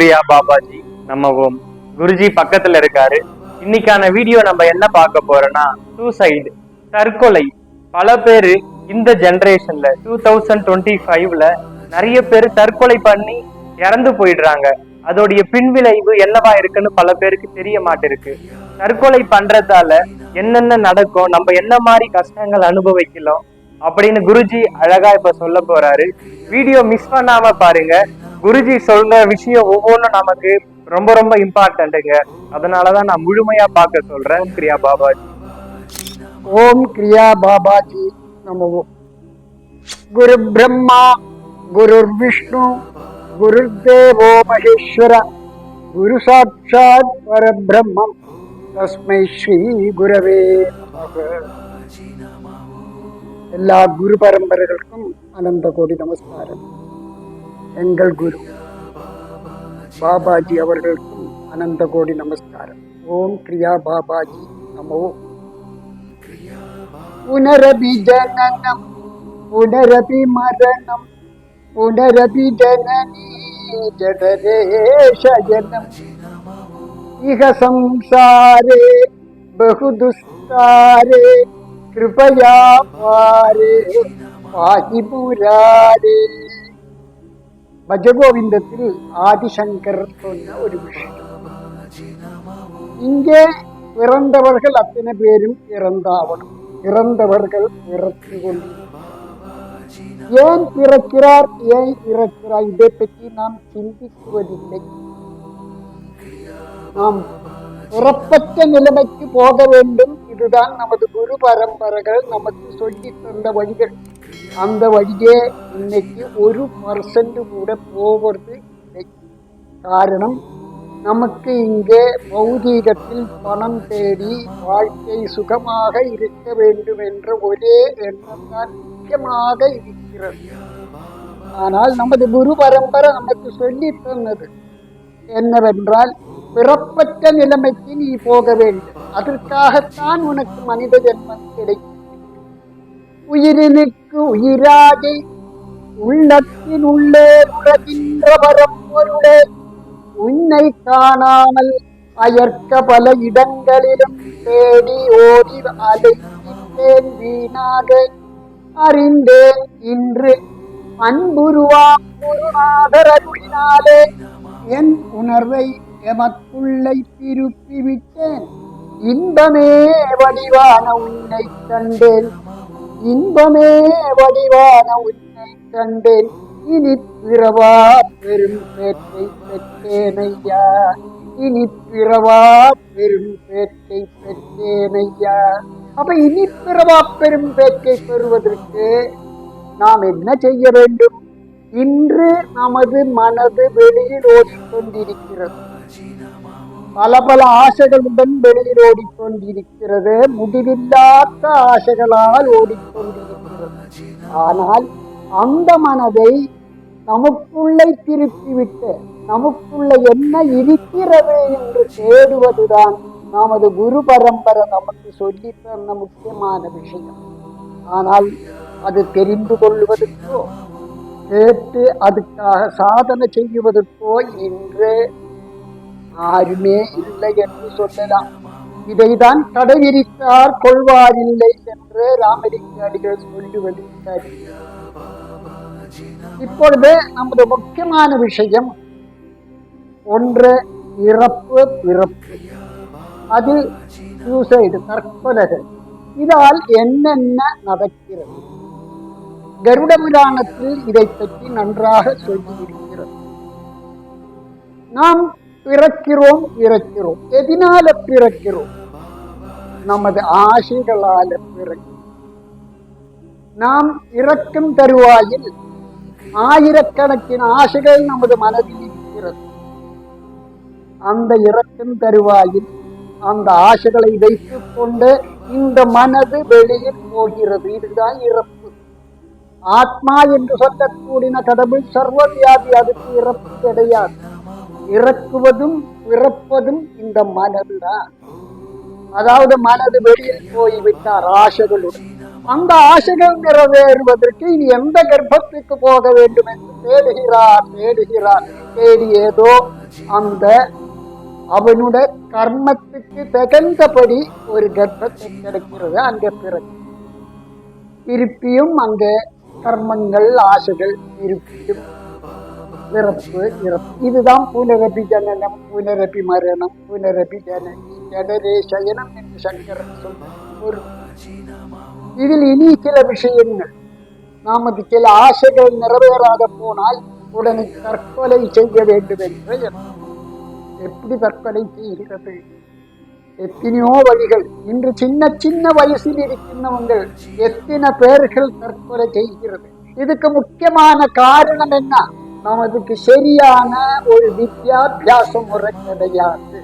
கிரியா பாபாஜி. நம்ம ஓம் குருஜி பக்கத்துல இருக்காரு. இன்னைக்கான வீடியோ நம்ம என்ன பார்க்க போறோம்னா சூசைடு தற்கொலை. பல பேரு இந்த ஜெனரேஷன்ல டூ தௌசண்ட் டுவெண்ட்டி ஃபைவ்ல நிறைய பேர் தற்கொலை பண்ணி இறந்து போயிடுறாங்க. அதோடைய பின்விளைவு என்னவா இருக்குன்னு பல பேருக்கு தெரிய மாட்டிருக்கு. தற்கொலை பண்றதால என்னென்ன நடக்கும் நம்ம என்ன மாதிரி கஷ்டங்கள் அனுபவிக்கலாம் அப்படின்னு குருஜி அழகா இப்ப சொல்ல போறாரு. வீடியோ மிஸ் பண்ணாம பாருங்க. குருஜி சொல்ற விஷயம் ஒவ்வொன்றும் நமக்கு ரொம்ப ரொம்ப இம்பார்ட்டன்ட்டுங்க அதனாலதான் நான் முழுமையா பார்க்க சொல்றேன் கிரியா பாபாஜி. ஓம் கிரியா பாபாஜி நமோ. குரு பிரம்மா குரு விஷ்ணு குரு தேவோ மகேஸ்வர குரு சாட்சாத் பரபிரம்மம். தஸ்மை ஸ்ரீ குரவே எல்லா குரு பரம்பரைகளுக்கும் அனந்த கோடி நமஸ்காரம். எங்கள் குரு பாபாஜி அவர்களுக்கும் அனந்த கோடி நமஸ்காரம் ஓம் கிரியா பாபாஜி நமோ पुनरपि जननं पुनरपि मरणं पुनरपि जननी जठरे शयनम् इह संसारे बहुदुस्तारे कृपया पारे पाहि पुरारे பஜகோவிந்தத்தில் ஆதிசங்கர் சொன்ன ஒரு விஷயம் இங்கே பிறந்தவர்கள் அத்தனை பேரும் இறந்தாவணும் இறந்தவர்கள் பிறத்து கொண்டு ஏன் பிறக்கிறார் ஏன் இறக்கிறார் இதை பற்றி நாம் சிந்திக்குவதில்லை நாம் பிறப்பற்ற நிலைமைக்கு போக வேண்டும் இதுதான் நமது குரு பரம்பரைகள் நமக்கு சொல்லி தந்த வழிகள் அந்த வழியே இன்னைக்கு ஒரு பர்சன்ட் கூட போவது இல்லை. காரணம் நமக்கு இங்கே பௌதீகத்தில் பணம் தேடி வாழ்க்கை சுகமாக இருக்க வேண்டும் என்ற ஒரே எண்ணம் தான் முக்கியமாக இருக்கிறது. ஆனால் நமது குரு பரம்பரை நமக்கு சொல்லி தந்தது என்னவென்றால் பிறப்பற்ற நிலைமைக்கு நீ போக வேண்டும். அதற்காகத்தான் உனக்கு மனித ஜென்மம் கிடைக்கும். உயிரினுக்கு உயிராகி உள்ளத்தின் உள்ளே உலகின்ற பரம்பொருளே உன்னை காணாமல் அயற்க பல இடங்களிலும் தேடி ஓடி அலைத்தேன் வீணாக. அறிந்தேன் இன்று அன்புருவா குருநாதர் அருளினாலே என் உணர்வை எமக்குள்ளை திருப்பிவிட்டேன். இன்பமே வடிவான உன்னை கண்டேன். இன்பமே வடிவான உன்னை கண்டேன். இனி பிறவா பெரும் பேற்றை பெற்றேனையா? இனி பிறவா பெரும் பேற்றை பெற்றேனையா? அப்ப இனி பிறவா பெரும் பேற்றை பெறுவதற்கு நாம் என்ன செய்ய வேண்டும்? இன்று நமது மனது வெளியில் ஓடிக்கொண்டிருக்கிறது. பல பல ஆசைகளுடன் வெளியில் ஓடிக்கொண்டிருக்கிறது. முடிவில்லாத ஆசைகளால் ஓடிக்கொண்டிருக்கிறது. ஆனால் அந்த மனதை நமக்குள்ளே திருப்பிவிட்டு நமக்குள்ள என்ன இருக்கிறது என்று தேடுவதுதான் நமது குரு பரம்பரை நமக்கு சொல்லி தந்த முக்கியமான விஷயம். ஆனால் அது தெரிந்து கொள்வதற்கோ கேட்டு அதுக்காக சாதனை செய்வதற்கோ இன்று யாருமே இல்லை என்று சொல்லலாம். இதைதான் கடைவிரித்தார் கொள்வாரில்லை என்று ராமலிங்க அடிகள் சொல்லுவது சரி இப்பொழுது நமது முக்கியமான விஷயம் ஒன்று இறப்பு பிறப்பு. அது சூசைடு தற்கொலைகள். இதால் என்னென்ன நடக்கிறது? கருட புராணத்தில் இதை பற்றி நன்றாக சொல்லியிருக்கிறது. நாம் பிறக்கிறோம் இறக்கிறோம். எதினால பிறக்கிறோம்? நமது ஆசைகளால பிறக்கிறோம். நாம் இறக்கும் தருவாயில் ஆயிரக்கணக்கின் ஆசைகள் நமது மனதில் இருக்கிறது. அந்த இறக்கும் தருவாயில் அந்த ஆசைகளை வைத்துக் கொண்டு இந்த மனது வெளியில் போகிறது. இதுதான் இறப்பு. ஆத்மா என்று சொல்லக்கூடிய கடவுள் சர்வவியாதி அதுக்கு இறப்பு கிடையாது. இறக்குவதும் பிறப்பதும் இந்த மனதுதான் அதாவது மனது வெளியில் போய்விட்டார் ஆசைகளுடன். அந்த ஆசைகள் நிறைவேறுவதற்கு இனி எந்த கர்ப்பத்துக்கு போக வேண்டும் என்று தேடுகிறார் தேடுகிறார். தேடி ஏதோ அந்த அவனுடைய கர்மத்துக்கு தகுந்தபடி ஒரு கர்ப்பத்தை கிடைக்கிறது அங்கே பிறகு. திருப்பியும் அங்கே கர்மங்கள் ஆசைகள் திருப்பியும் பிறப்பு இறப்பு. இதுதான் புனரபி ஜனனம் புனரபி மரணம் புனரபி ஜனனி ஜடரே சயனம் என்று சங்கரன் சொன்ன ஒரு இதில் இனி சில விஷயங்கள். நமது சில ஆசைகள் நிறைவேறாத போனால் உடனே தற்கொலை செய்ய வேண்டும் என்று எப்படி தற்கொலை செய்கிறது? எத்தனையோ வழிகள். இன்று சின்ன சின்ன வயசில் இருக்கின்றவங்கள் எத்தனை பேர்கள் தற்கொலை செய்கிறது? இதுக்கு முக்கியமான காரணம் என்ன? நமதுக்கு சரியான ஒரு வித்யாபியாச முறை கிடையாது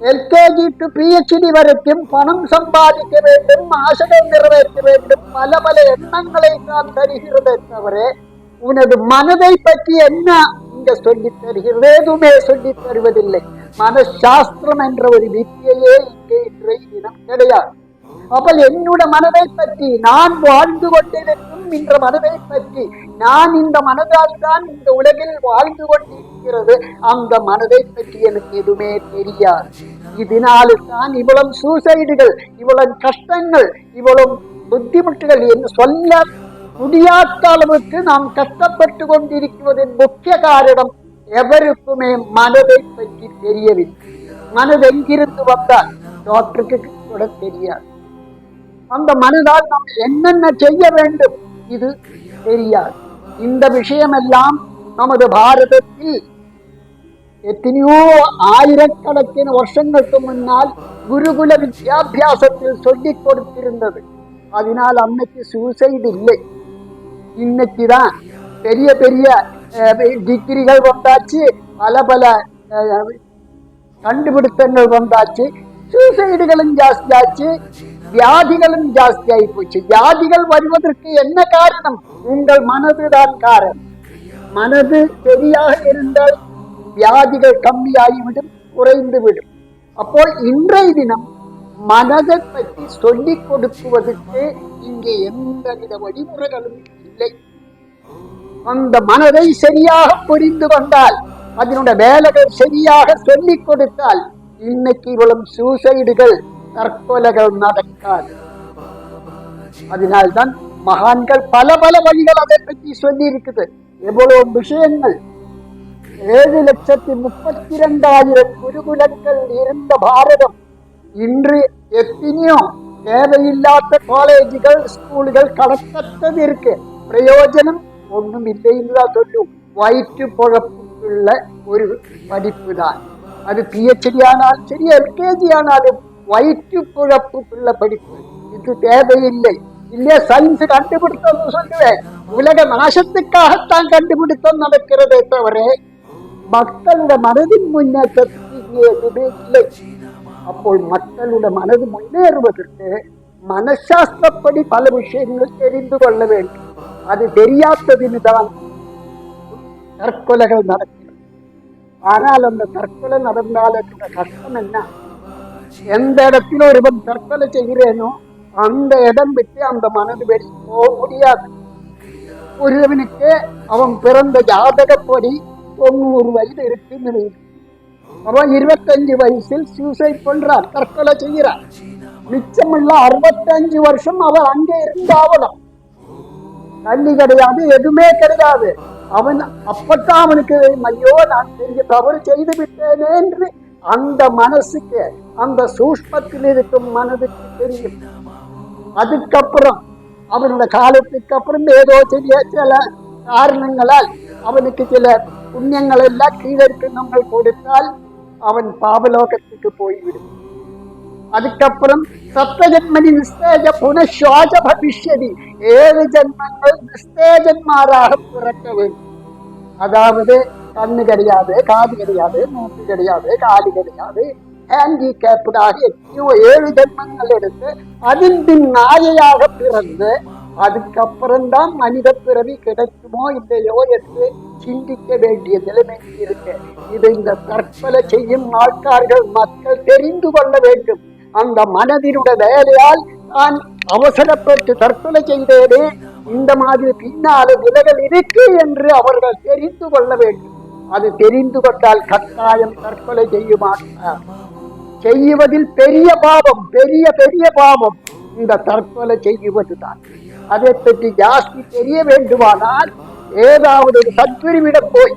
எல்கேஜி டு பிஹெச்டி வரைக்கும் பணம் சம்பாதிக்க வேண்டும் ஆசைகள் நிறைவேற்ற வேண்டும் பல பல எண்ணங்களை நான் தருகிறதே தவிர உனது மனதை பற்றி என்ன இங்க சொல்லித் தருகிறது? எதுவுமே சொல்லித் தருவதில்லை. மனசாஸ்திரம் என்ற ஒரு வித்தியையே இங்கே இன்றைய தினம் கிடையாது. அப்ப என்னோட மனதை பற்றி நான் வாழ்ந்து கொண்டிருக்கும் மனதை பற்றி. நான் இந்த மனதால் தான் இந்த உலகில் வாழ்ந்து கொண்டிருக்கிறது. அந்த மனதை பற்றி எனக்கு எதுவுமே தெரியாது. இதனால தான் இவ்வளவு சூசைடுகள் இவ்வளவு கஷ்டங்கள் இவ்வளவு புத்திமுட்டுகள் என்று சொல்ல முடியாத அளவுக்கு நாம் கஷ்டப்பட்டு கொண்டிருக்குவதன் முக்கிய காரணம் எவருக்குமே மனதை பற்றி தெரியவில்லை. மனது எங்கிருந்து வந்தால்? டாக்டருக்கு கூட தெரியாது. அந்த மனதால் நாம் என்னென்ன செய்ய வேண்டும்? இது தெரியாது. இந்த விஷயமெல்லாம் நமது பாரதத்தில் எத்தனையோ ஆயிரக்கணக்கிന് வருஷங்களுக்கு முன்னால் குருகுல வித்யாபியாசத்தில் சொல்லிக் கொடுத்திருந்தது அதனால் அன்னைக்கு சூசைடு இல்லை இன்னைக்கு தான் பெரிய பெரிய டிகிரிகள் வந்தாச்சு பல பல கண்டுபிடித்தங்கள் வந்தாச்சு சூசைடுகளும் ஜாஸ்தியாச்சு வியாதிகளும் ஜாஸ்தியாகி போச்சு வியாதிகள் வருவதற்கு என்ன காரணம்? உங்கள் மனதுதான் காரணம். மனது சரியாக இருந்தால் வியாதிகள் கம்மியாகிவிடும் குறைந்து விடும் அப்போ இன்றைய தினம் மனதை பற்றி சொல்லிக் கொடுக்குவதற்கு இங்கே எந்தவித வழிமுறைகளும் இல்லை. அந்த மனதை சரியாக புரிந்து கொண்டால் அதனுடைய வேலைகள் சரியாக சொல்லிக் கொடுத்தால் இன்னைக்கு இவ்வளவு சூசைடுகள் தற்கொலைகள் நடக்காது அதனால்தான் மகான்கள் பல பல வழிகள் அதை பற்றி சொல்லி இருக்குது எவ்வளவு விஷயங்கள் ஏழு லட்சத்தி முப்பத்தி இரண்டாயிரம் குருகுலங்கள் இருந்த பாரதம் இன்று எத்தனையோ தேவையில்லாத காலேஜுகள் ஸ்கூல்கள் கடத்தது இருக்கு பிரயோஜனம் ஒண்ணும் இல்லைன்னு தான் சொல்லும் வயிற்று பொழப்புக்குள்ள ஒரு படிப்பு தான் அது பிஹெச்டி ஆனாலும் சரி எல்கேஜி ஆனாலும் வயிற்று பிழப்பு பிள்ளை படிப்பு. இது தேவையில்லை. இல்லையா? சயின்ஸ் கண்டுபிடித்தோம்னு சொல்லுவேன். உலக நாசத்துக்காகத்தான் கண்டுபிடித்தோம் நடக்கிறதே தவிர மக்களோட மனதின் முன்னேற்றத்துக்கு எதுவுமே இல்லை. அப்போ மக்களோட மனது முன்னேறுவதற்கு மனசாஸ்திரப்படி பல விஷயங்கள் தெரிந்து கொள்ள வேண்டும். அது தெரியாததினு தான் தற்கொலைகள் நடக்கிறது. ஆனால் அந்த தற்கொலை நடந்தால் கஷ்டம் என்ன? எந்த இடத்துல ஒருவன் தற்கொலை செய்கிறேனோ அந்த இடம் விட்டு அந்த மனது வெளி போக முடியாது. ஒருவனுக்கு அவன் பிறந்த ஜாதகப்படி தொண்ணூறு வயது இருக்குன்னு அவன் இருபத்தஞ்சு வயசில் சூசைட் பண்றான் தற்கொலை செய்கிறான். மிச்சமுள்ள அறுபத்தஞ்சு வருஷம் அவன் அங்கே இருந்தாவணும். தண்ணி கிடையாது எதுவுமே கிடையாது. அவன் அப்பத்தான் அவனுக்கு ஐயோ நான் பெரிய தவறு செய்து விட்டேனே என்று அந்த மனசுக்கு அந்த சூஷ்மத்தில் இருக்கும் மனதுக்கு தெரியும். அதுக்கப்புறம் அவனோட காலத்துக்கு அப்புறம் ஏதோ சில சில காரணங்களால் அவனுக்கு சில புண்ணியங்கள் எல்லாம் கீழே இருக்கிறவங்கள் கொடுத்தால் அவன் பாவலோகத்துக்கு போய்விடும். அதுக்கப்புறம் சப்த ஜென்மனி நிஸ்தேஜ புனஸ்வாச பவிஷ்யதி ஏழு ஜென்மங்கள் நிஸ்தேஜன்மாராக பிறக்க வேண்டும். அதாவது கண்ணு கிடையாது காது கிடையாது மூக்கு கிடையாது காது கிடையாது. ஹேண்டிகேப்டாக எத்தனையோ ஏழு ஜென்மங்கள் எடுத்து அதன் பின் நாயையாக பிறந்து அதுக்கப்புறம்தான் மனித பிறவி கிடைக்குமோ இல்லையோ என்று சிந்திக்க வேண்டிய நிலைமை இருக்கு. இது இந்த தற்கொலை செய்யும் ஆட்கார்கள் மக்கள் தெரிந்து கொள்ள வேண்டும். அந்த மனதினுடைய வேலையால் நான் அவசரப்பட்டு தற்கொலை செய்தேனே இந்த மாதிரி பின்னால விலகல் இருக்கு என்று அவர்கள் தெரிந்து கொள்ள வேண்டும். அது தெரிந்து கொண்டால் கட்டாயம் தற்கொலை செய்ய மாட்டார் செய்வதில் பெரிய பாவம் பெரிய பெரிய பாவம். இந்த தற்கொலை செய்வதுதான். அதை பற்றி ஜாஸ்தி தெரிய வேண்டுமானால் ஏதாவது ஒரு சத்குருவிடம் போய்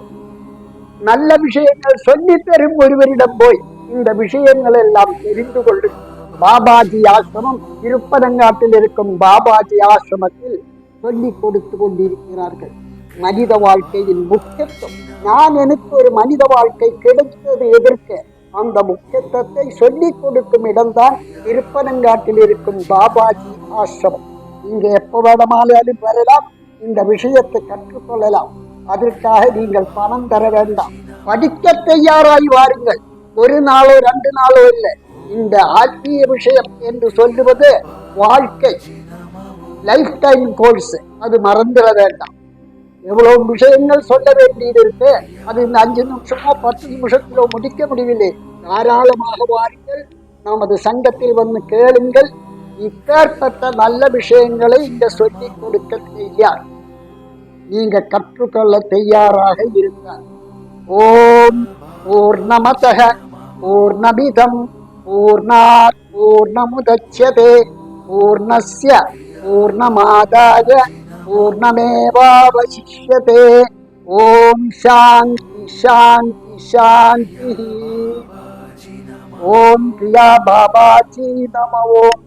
நல்ல விஷயங்கள் சொல்லி தரும் ஒருவரிடம் போய் இந்த விஷயங்கள் எல்லாம் தெரிந்து கொள்ளும் பாபாஜி ஆசிரமம் திருப்பதங்காட்டில் இருக்கும் பாபாஜி ஆசிரமத்தில் சொல்லிக் கொடுத்து கொண்டிருக்கிறார்கள். மனித வாழ்க்கையின் முக்கியத்துவம். நான் எனக்கு ஒரு மனித வாழ்க்கை கிடைத்தது எதிர்க்க அந்த முக்கியத்துவத்தை சொல்லிக் கொடுக்கும் இடம்தான் திருப்பனங்காட்டில் இருக்கும் பாபாஜி ஆசிரமம். இங்கே எப்போ வேணுமானாலும் வரலாம் இந்த விஷயத்தை கற்றுக்கொள்ளலாம். அதற்காக நீங்கள் பணம் தர வேண்டாம். படிக்க தயாராய் வாருங்கள். ஒரு நாளோ ரெண்டு நாளோ இல்லை. இந்த ஆத்மீய விஷயம் என்று சொல்லுவது வாழ்க்கை. லைஃப் டைம் கோர்ஸ் அது மறந்துட வேண்டாம். எவ்வளவு விஷயங்கள் சொல்ல வேண்டியது இருக்கு அது இந்த அஞ்சு நிமிஷமோ பத்து நிமிஷத்திலோ முடிக்க முடியவில்லை. தாராளமாக வாருங்கள் நமது சங்கத்தில் வந்து கேளுங்கள். இப்பேற்பட்ட நல்ல விஷயங்களை இங்க சொல்லிக் கொடுக்க தயார் நீங்க கற்றுக்கொள்ள தயாராக இருந்தால். ஓம் பூர்ணமதக பூர்ணமிதம் பூர்ணாத் பூர்ணமுதட்சதே பூர்ணஸ்ய பூர்ணமாதாய. பூர்ணமேவாவசிஷ்யதே ஓம் சாந்தி சாந்தி சாந்தி ஓம் பிரியா பாபாஜி நம ஓம்